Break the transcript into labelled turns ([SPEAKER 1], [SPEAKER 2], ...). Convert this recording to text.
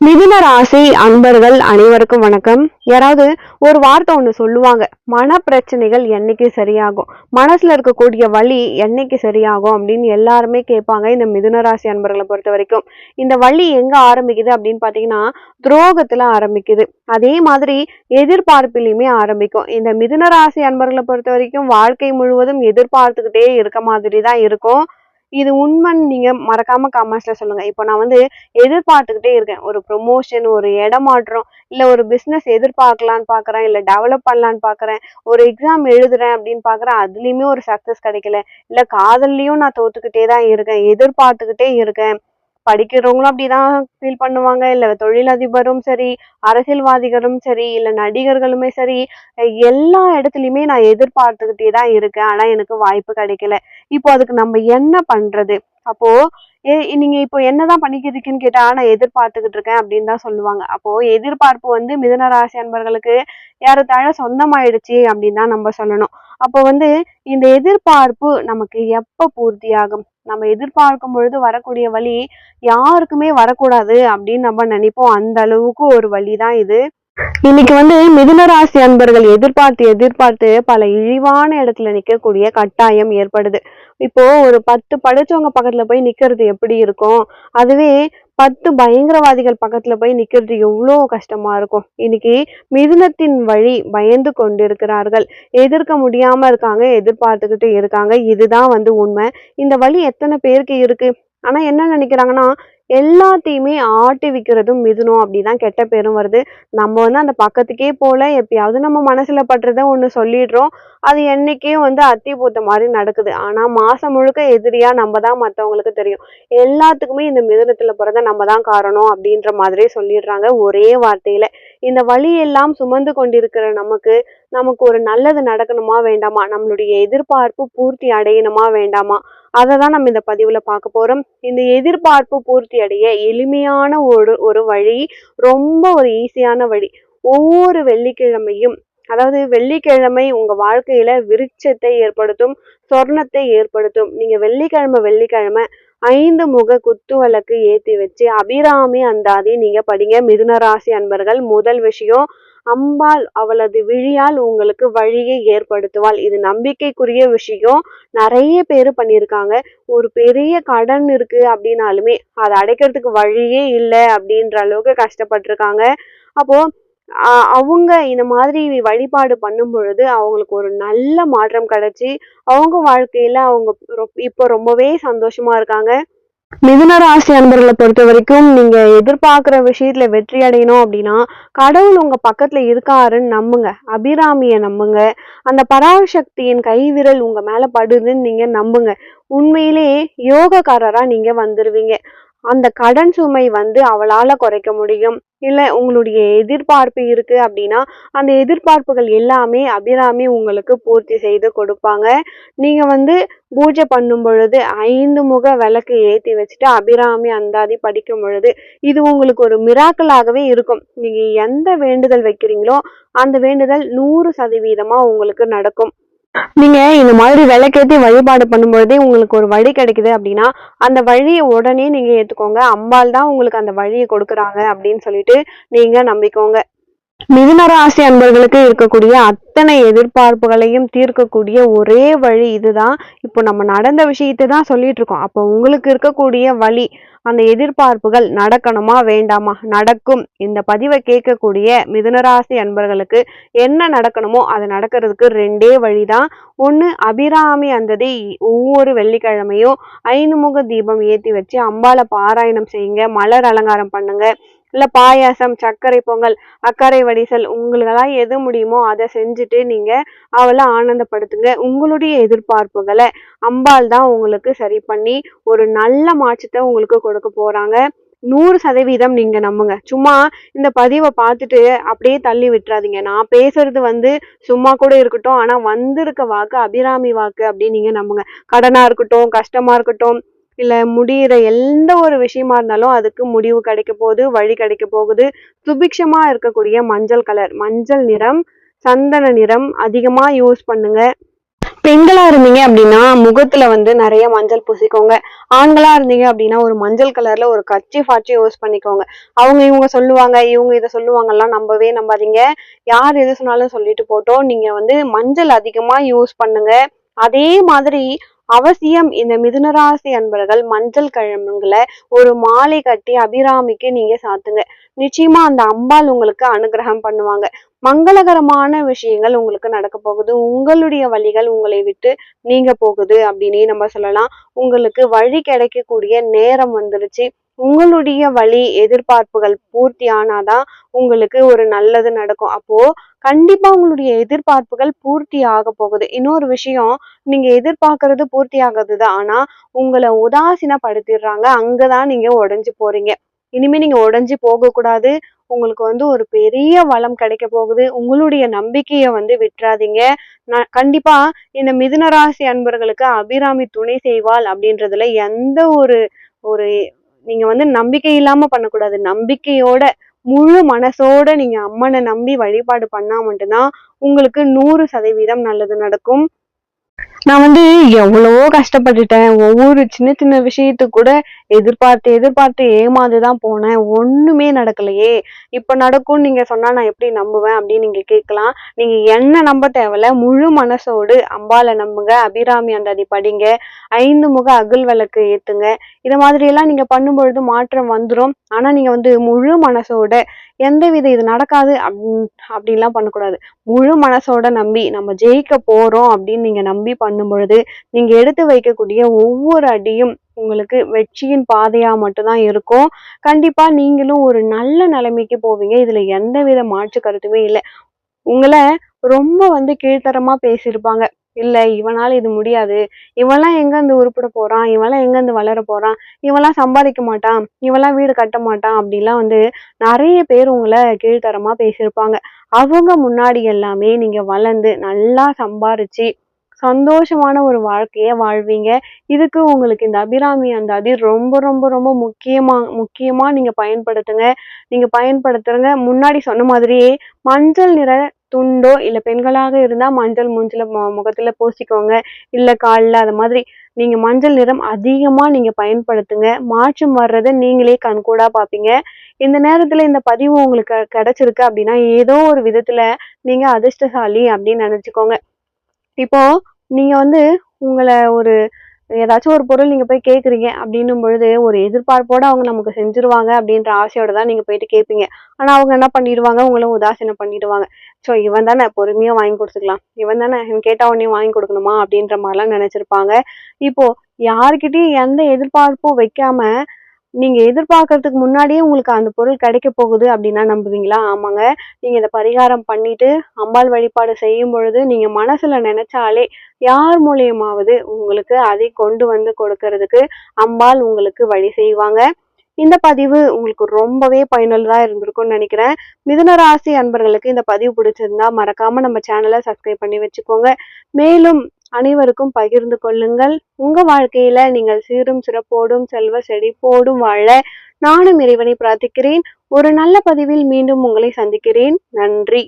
[SPEAKER 1] மிதுன ராசி அன்பர்கள் அனைவருக்கும் வணக்கம். யாராவது ஒரு வார்த்தை ஒன்று சொல்லுவாங்க மன பிரச்சனைகள் என்னைக்கு சரியாகும் மனசில் இருக்கக்கூடிய வழி என்னைக்கு சரியாகும் அப்படின்னு எல்லாருமே கேட்பாங்க இந்த மிதுன ராசி அன்பர்களை பொறுத்த வரைக்கும். இந்த வழி எங்கே ஆரம்பிக்குது அப்படின்னு பார்த்தீங்கன்னா துரோகத்தில் ஆரம்பிக்குது. அதே மாதிரி எதிர்பார்ப்பிலையுமே ஆரம்பிக்கும். இந்த மிதுன ராசி அன்பர்களை பொறுத்த வரைக்கும் வாழ்க்கை முழுவதும் எதிர்பார்த்துக்கிட்டே இருக்க மாதிரி தான் இருக்கும். இது உண்மைன்னு நீங்க மறக்காம கமெண்ட்ஸ்ல சொல்லுங்க. இப்போ நான் வந்து எதிர்பார்த்துக்கிட்டே இருக்கேன். ஒரு ப்ரொமோஷன் ஒரு இடமாற்றம் இல்ல ஒரு பிசினஸ் எதிர்பார்க்கலான்னு பாக்குறேன் இல்ல டெவலப் பண்ணலான்னு பாக்குறேன் ஒரு எக்ஸாம் எழுதுறேன் அப்படின்னு பாக்குறேன் அதுலயுமே ஒரு சக்சஸ் கிடைக்கல. இல்ல காதல்லையும் நான் தோத்துக்கிட்டே தான் இருக்கேன் எதிர்பார்த்துக்கிட்டே இருக்கேன். படிக்கிறவங்களும் அப்படிதான் ஃபீல் பண்ணுவாங்க. இல்ல தொழிலதிபரும் சரி அரசியல்வாதிகளும் சரி இல்ல நடிகர்களுமே சரி எல்லா இடத்துலயுமே நான் எதிர்பார்த்துக்கிட்டே தான் இருக்கேன். ஆனா எனக்கு வாய்ப்பு கிடைக்கல. இப்போ அதுக்கு நம்ம என்ன பண்றது? அப்போ ஏ நீங்க இப்போ என்னதான் பண்ணிக்கிறதுக்குன்னு கேட்டா நான் எதிர்பார்த்துக்கிட்டு இருக்கேன் அப்படின்னு தான் சொல்லுவாங்க. அப்போ எதிர்பார்ப்பு வந்து மிதன ராசி அன்பர்களுக்கு யாரத்தாழ சொந்தமாயிடுச்சு அப்படின்னு தான் நம்ம சொல்லணும். அப்போ வந்து இந்த எதிர்பார்ப்பு நமக்கு எப்ப பூர்த்தியாகும்? நம்ம எதிர்பார்க்கும் பொழுது வரக்கூடிய வழி யாருக்குமே வரக்கூடாது அப்படின்னு நம்ம நினைப்போம். அந்த அளவுக்கு ஒரு வழி தான் இது. இன்னைக்கு வந்து மிதுனராசி அன்பர்கள் எதிர்பார்த்து எதிர்பார்த்து பல இழிவான இடத்துல நிக்கக்கூடிய கட்டாயம் ஏற்படுது. இப்போ ஒரு பத்து படிச்சவங்க பக்கத்துல போய் நிக்கிறது எப்படி இருக்கும்? அதுவே பத்து பயங்கரவாதிகள் பக்கத்துல போய் நிக்கிறது எவ்வளோ கஷ்டமா இருக்கும்? இன்னைக்கு மிதுனத்தின் வழி பயந்து கொண்டிருக்கிறார்கள். எதிர்க்க முடியாம இருக்காங்க எதிர்பார்த்துக்கிட்டு இருக்காங்க. இதுதான் வந்து உண்மை. இந்த வழி எத்தனை பேருக்கு இருக்கு? ஆனால் என்ன நினைக்கிறாங்கன்னா எல்லாத்தையுமே ஆட்டி விற்கிறதும் மிதுனம் அப்படிதான் கெட்ட பேரும் வருது. நம்ம வந்து அந்த பக்கத்துக்கே போல எப்பயாவது நம்ம மனசுல பட்டுறத ஒன்று சொல்லிடுறோம். அது என்னைக்கே வந்து அத்தி பூத்த மாதிரி நடக்குது. ஆனா மாசம் முழுக்க எதிரியா நம்ம தான் மற்றவங்களுக்கு தெரியும். எல்லாத்துக்குமே இந்த மிதுனத்துல பிறந்த நம்ம தான் காரணம் அப்படின்ற மாதிரி சொல்லிடுறாங்க ஒரே வார்த்தையில. இந்த வழியெல்லாம் சுமந்து கொண்டிருக்கிற நமக்கு நமக்கு ஒரு நல்லது நடக்கணுமா வேண்டாமா? நம்மளுடைய எதிர்பார்ப்பு பூர்த்தி அடையணுமா வேண்டாமா? அதை தான் நம்ம இந்த பதிவில் பார்க்க போகிறோம் இந்த எதிர்பார்ப்பு பூர்த்தி அடைய எளிமையான ஒரு ஒரு வழி ரொம்ப ஒரு ஈஸியான வழி ஒவ்வொரு வெள்ளிக்கிழமையும் அதாவது வெள்ளிக்கிழமை உங்க வாழ்க்கையில விருட்சத்தை ஏற்படுத்தும் சொர்ணத்தை ஏற்படுத்தும். நீங்க வெள்ளிக்கிழமை வெள்ளிக்கிழமை ஐந்து முக குத்து விளக்கு ஏற்றி வச்சு அபிராமி அந்தாதி நீங்க படிங்க. மிதுன ராசி அன்பர்கள் முதல் விஷயம் அம்பாள் அவளது விழியால் உங்களுக்கு வழியை ஏற்படுத்துவாள். இது நம்பிக்கைக்குரிய விஷயம். நிறைய பேர் பண்ணியிருக்காங்க. ஒரு பெரிய கடன் இருக்கு அப்படின்னாலுமே அதை அடைக்கிறதுக்கு வழியே இல்லை அப்படின்ற அளவுக்கு கஷ்டப்பட்டிருக்காங்க. அப்போ அவங்க இந்த மாதிரி வழிபாடு பண்ணும் பொழுது அவங்களுக்கு ஒரு நல்ல மாற்றம் கிடைச்சி அவங்க வாழ்க்கையில அவங்க இப்போ ரொம்பவே சந்தோஷமா இருக்காங்க. மிதுன ராசி அன்பர்களை பொறுத்த வரைக்கும் நீங்க எதிர்பார்க்கிற விஷயத்துல வெற்றி அடையணும் அப்படின்னா கடவுள் உங்க பக்கத்துல இருக்காருன்னு நம்புங்க. அபிராமிய நம்புங்க. அந்த பராசக்தியின் கைவிரல் உங்க மேல படுதுன்னு நீங்க நம்புங்க. உண்மையிலேயே யோகக்காரரா நீங்க வந்துருவீங்க. அந்த கடன் சுமை வந்து அவளால் குறைக்க முடியும். இல்லை உங்களுடைய எதிர்பார்ப்பு இருக்குது அப்படின்னா அந்த எதிர்பார்ப்புகள் எல்லாமே அபிராமி உங்களுக்கு பூர்த்தி செய்து கொடுப்பாங்க. நீங்கள் வந்து பூஜை பண்ணும் பொழுது ஐந்து முக விளக்கு ஏற்றி வச்சுட்டு அபிராமி அந்தாதி படிக்கும் பொழுது இது உங்களுக்கு ஒரு மிராக்கலாகவே இருக்கும். நீங்கள் எந்த வேண்டுதல் வைக்கிறீங்களோ அந்த வேண்டுதல் நூறு சதவீதமாக உங்களுக்கு நடக்கும். நீங்க இந்த மாதிரி விளக்கேற்றி வழிபாடு பண்ணும்பொழுதே உங்களுக்கு ஒரு வழி கிடைக்குது அப்படின்னா அந்த வழியை உடனே நீங்க ஏத்துக்கோங்க. அம்பாள் தான் உங்களுக்கு அந்த வழியை கொடுக்குறாங்க அப்படின்னு சொல்லிட்டு நீங்க நம்பிக்கோங்க. மிதுனராசி அன்பர்களுக்கு இருக்கக்கூடிய அத்தனை எதிர்பார்ப்புகளையும் தீர்க்கக்கூடிய ஒரே வழி இதுதான். இப்போ நம்ம நடந்த விஷயத்தை தான் சொல்லிட்டு இருக்கோம். அப்போ உங்களுக்கு இருக்கக்கூடிய வழி அந்த எதிர்பார்ப்புகள் நடக்கணுமா வேண்டாமா? நடக்கும். இந்த பதிவை கேட்கக்கூடிய மிதுனராசி அன்பர்களுக்கு என்ன நடக்கணுமோ அது நடக்கிறதுக்கு ரெண்டே வழிதான். ஒன்று அபிராமி அந்ததி ஒவ்வொரு வெள்ளிக்கிழமையும் ஐந்து முக தீபம் ஏற்றி வச்சு அம்பாளை பாராயணம் செய்யுங்க மலர் அலங்காரம் பண்ணுங்க. இல்லை பாயாசம் சர்க்கரை பொங்கல் அக்கறை வடிசல் உங்களுக்கெல்லாம் எது முடியுமோ அதை செஞ்சுட்டு நீங்கள் அவளை ஆனந்தப்படுத்துங்க. உங்களுடைய எதிர்பார்ப்புகளை அம்பாள் தான் உங்களுக்கு சரி பண்ணி ஒரு நல்ல மாற்றத்தை உங்களுக்கு கொடுக்க போகிறாங்க நூறு சதவீதம் நீங்க நம்புங்க. சும்மா இந்த பதிவை பார்த்துட்டு அப்படியே தள்ளி விட்டுறாதீங்க. நான் பேசுறது வந்து சும்மா கூட இருக்கட்டும் ஆனா வந்திருக்க வாக்கு அபிராமி வாக்கு அப்படின்னு நீங்க நம்புங்க. கடனா இருக்கட்டும் கஷ்டமா இருக்கட்டும் இல்லை முடியிற எந்த ஒரு விஷயமா இருந்தாலும் அதுக்கு முடிவு கிடைக்க போகுது வழி கிடைக்க போகுது. சுபிக்ஷமாக இருக்கக்கூடிய மஞ்சள் கலர் மஞ்சள் நிறம் சந்தன நிறம் அதிகமாக யூஸ் பண்ணுங்க. பெண்களா இருந்தீங்க அப்படின்னா முகத்துல வந்து நிறைய மஞ்சள் பூசிக்கோங்க. ஆண்களா இருந்தீங்க அப்படின்னா ஒரு மஞ்சள் கலர்ல ஒரு கச்சி ஃபாட்சி யூஸ் பண்ணிக்கோங்க. அவங்க இவங்க சொல்லுவாங்க இவங்க இதை சொல்லுவாங்கலாம் நம்பவே நம்பாதீங்க. யார் எது சொன்னாலும் சொல்லிட்டு போட்டோம். நீங்க வந்து மஞ்சள் அதிகமா யூஸ் பண்ணுங்க. அதே மாதிரி அவசியம் இந்த மிதுனராசி அன்பர்கள் மஞ்சள் கிழமைங்களை ஒரு மாலை கட்டி அபிராமிக்கு நீங்க சாத்துங்க. நிச்சயமா அந்த அம்பாள் உங்களுக்கு அனுகிரகம் பண்ணுவாங்க. மங்களகரமான விஷயங்கள் உங்களுக்கு நடக்க போகுது. உங்களுடைய வழிகள் உங்களை விட்டு நீங்க போகுது அப்படின்னே நம்ம சொல்லலாம். உங்களுக்கு வழி கிடைக்கக்கூடிய நேரம் வந்துருச்சு. உங்களுடைய வழி எதிர்பார்ப்புகள் பூர்த்தி ஆனாதான் உங்களுக்கு ஒரு நல்லது நடக்கும். அப்போ கண்டிப்பா உங்களுடைய எதிர்பார்ப்புகள் பூர்த்தி ஆக போகுது. இன்னொரு விஷயம் நீங்க எதிர்பார்க்கறது பூர்த்தி ஆகுதுதான் ஆனா உங்களை உதாசீனப்படுத்திடுறாங்க. அங்கதான் நீங்க உடஞ்சு போறீங்க. இனிமே நீங்க உடைஞ்சு போக கூடாது உங்களுக்கு வந்து ஒரு பெரிய வளம் கிடைக்க போகுது. உங்களுடைய நம்பிக்கைய வந்து விட்டுறாதீங்க. நான் கண்டிப்பா இந்த மிதுன ராசி அன்பர்களுக்கு அபிராமி துணை செய்வாள் அப்படின்றதுல எந்த ஒரு ஒரு நீங்க வந்து நம்பிக்கை இல்லாம பண்ணக்கூடாது. நம்பிக்கையோட முழு மனசோட நீங்க அம்மனை நம்பி வழிபாடு பண்ணா மட்டும்தான் உங்களுக்கு நூறு சதவீதம் நல்லது நடக்கும். நான் வந்து எவ்வளவோ கஷ்டப்பட்டுட்டேன். ஒவ்வொரு சின்ன சின்ன விஷயத்து கூட எதிர்பார்த்து எதிர்பார்த்து ஏமாந்துதான் போனேன். ஒண்ணுமே நடக்கலையே. இப்ப நடக்கும்னு நீங்க சொன்னா நான் எப்படி நம்புவேன் அப்படின்னு நீங்க கேட்கலாம். நீங்க என்ன நம்ப தேவையில்ல முழு மனசோடு அம்பால நம்புங்க. அபிராமி அந்தாதி படிங்க. ஐந்து முக அகல் விளக்கு ஏத்துங்க. இது மாதிரி எல்லாம் நீங்க பண்ணும்பொழுது மாற்றம் வந்துடும் ஆனா நீங்க வந்து முழு மனசோட எந்த வித இது நடக்காது அப் அப்படின்லாம் பண்ணக்கூடாது. முழு மனசோட நம்பி நம்ம ஜெயிக்க போறோம் அப்படின்னு நீங்க நம்பி பண்ணும் பொழுது நீங்க எடுத்து வைக்கக்கூடிய ஒவ்வொரு அடியும் உங்களுக்கு வெற்றியின் பாதையா மட்டும்தான் இருக்கும். கண்டிப்பா நீங்களும் ஒரு நல்ல நிலைமைக்கு போவீங்க. இதுல எந்த வித மாற்று கருத்துமே இல்லை. உங்களை ரொம்ப வந்து கீழ்த்தரமா பேசியிருப்பாங்க. இல்லை இவனால இது முடியாது. இவன்லாம் எங்கேருந்து உருப்பிட போகிறான் இவன்லாம் எங்கேருந்து வளர போகிறான் இவன்லாம் சம்பாதிக்க மாட்டான். இவன்லாம் வீடு கட்ட மாட்டான் அப்படிலாம் வந்து நிறைய பேர் உங்களை கீழ்த்தரமாக பேசியிருப்பாங்க. அவங்க முன்னாடி எல்லாமே நீங்கள் வளர்ந்து நல்லா சம்பாரிச்சு சந்தோஷமான ஒரு வாழ்க்கையை வாழ்வீங்க. இதுக்கு உங்களுக்கு இந்த அபிராமி அந்த அதி ரொம்ப ரொம்ப ரொம்ப முக்கியமா முக்கியமா நீங்க பயன்படுத்துங்க. நீங்க பயன்படுத்துறங்க. முன்னாடி சொன்ன மாதிரியே மஞ்சள் நிற துண்டோ இல்லை பெண்களாக இருந்தால் மஞ்சள் மூஞ்சில் மு- பூசிக்கோங்க. இல்லை காலில் அது மாதிரி நீங்கள் மஞ்சள் நிறம் அதிகமாக நீங்கள் பயன்படுத்துங்க. மாற்றம் வர்றதை நீங்களே கண்கூடாக பார்ப்பீங்க இந்த நேரத்தில் இந்த பதிவு உங்களுக்கு கெ- கிடைச்சிருக்கு அப்படின்னா ஏதோ ஒரு விதத்தில் நீங்கள் அதிர்ஷ்டசாலி அப்படின்னு நினச்சிக்கோங்க. இப்போ நீங்க வந்து உங்களை ஒரு ஏதாச்சும் ஒரு பொருள் நீங்க போய் கேக்குறீங்க அப்படின்னும் பொழுது ஒரு எதிர்பார்ப்போட அவங்க நமக்கு செஞ்சுருவாங்க அப்படின்ற ஆசையோட தான் நீங்க போயிட்டு கேட்பீங்க ஆனா அவங்க என்ன பண்ணிடுவாங்க? உங்களை உதாசீனம் பண்ணிடுவாங்க. சோ இவன் தானே பொறுமையா வாங்கி கொடுத்துக்கலாம். இவன் தானே இவன் கேட்டா உடனே வாங்கி கொடுக்கணுமா அப்படின்ற மாதிரிலாம் நினைச்சிருப்பாங்க. இப்போ யாருக்கிட்டையும் எந்த எதிர்பார்ப்பும் வைக்காம நீங்க எதிர்பார்க்கறதுக்கு முன்னாடியே உங்களுக்கு அந்த பொருள் கிடைக்க போகுது அப்படின்னா நம்புவீங்களா? ஆமாங்க. நீங்க இதை பரிகாரம் பண்ணிட்டு அம்பாள் வழிபாடு செய்யும் பொழுது நீங்க மனசுல நினைச்சாலே யார் மூலியமாவது உங்களுக்கு அதை கொண்டு வந்து கொடுக்கறதுக்கு அம்பாள் உங்களுக்கு வழி செய்வாங்க. இந்த பதிவு உங்களுக்கு ரொம்பவே பயனுள்ளதா இருந்திருக்கும்னு நினைக்கிறேன். மிதுன ராசி அன்பர்களுக்கு இந்த பதிவு பிடிச்சிருந்தா மறக்காம நம்ம சேனலை சப்ஸ்கிரைப் பண்ணி வச்சுக்கோங்க. மேலும் அனைவருக்கும் பகிர்ந்து கொள்ளுங்கள். உங்க வாழ்க்கையில நீங்கள் சீரும் சிறப்போடும் செல்வ செழிப்போடும் வாழ நானும் இறைவனை பிரார்த்திக்கிறேன். ஒரு நல்ல பதிவில் மீண்டும் உங்களை சந்திக்கிறேன். நன்றி.